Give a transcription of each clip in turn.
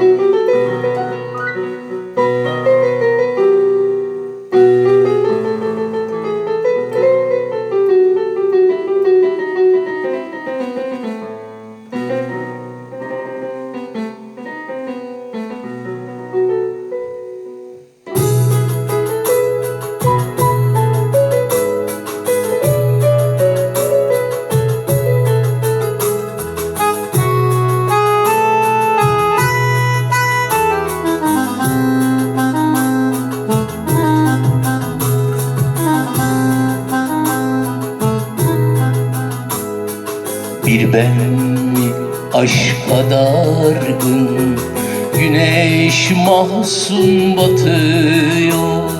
Bir ben aşka dargın Güneş mahzun batıyor.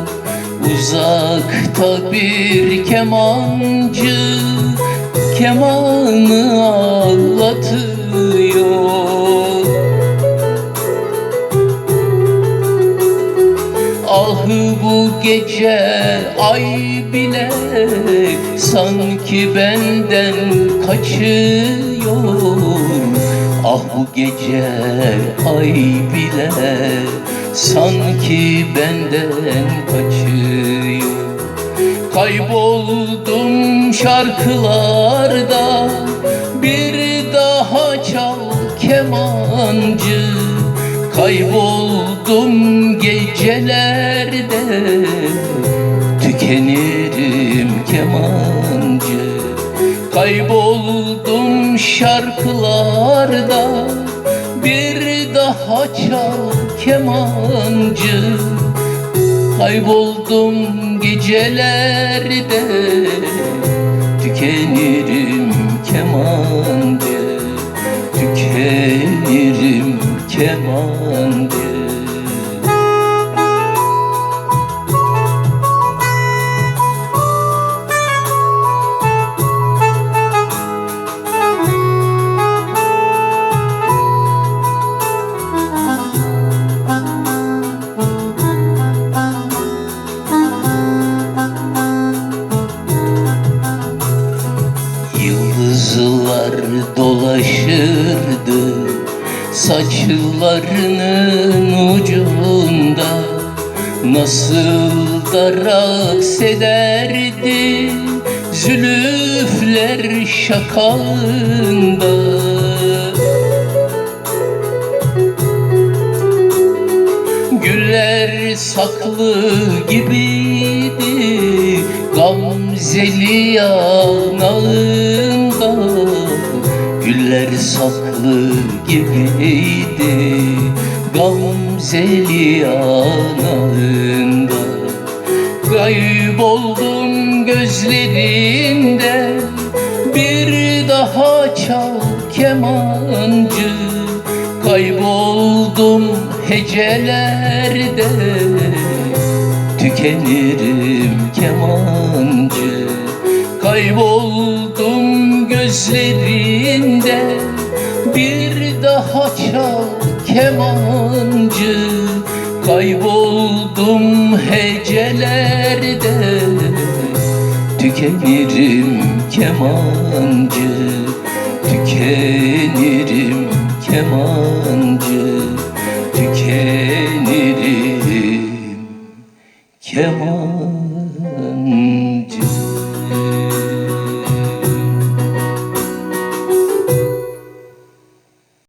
Uzakta bir kemancı Kemanı ağlatıyor gece ay bile sanki benden kaçıyor. Ah bu gece ay bile sanki benden kaçıyor. Kayboldum şarkılarda bir daha çal kemancı Kayboldum gecelerde tükenirim kemancı. Kayboldum şarkılarda bir daha çal kemancı. Kayboldum gecelerde Tükenirim kemancı Yıldızlar saçlarının ucunda Nasıl da raks ederdi zülüfler şakağında. Güller saklı gibiydi Gamzeli yanağında. Güller saklı gibiydi. Gamzeli yanağında Kayboldum gözlerinde. Bir daha çal kemancı Kayboldum hecelerde. Tükenirim kemancı Kayboldum gözlerinde daha çal kemancı. Kayboldum hecelerde. Tükenirim kemancı. Tükenirim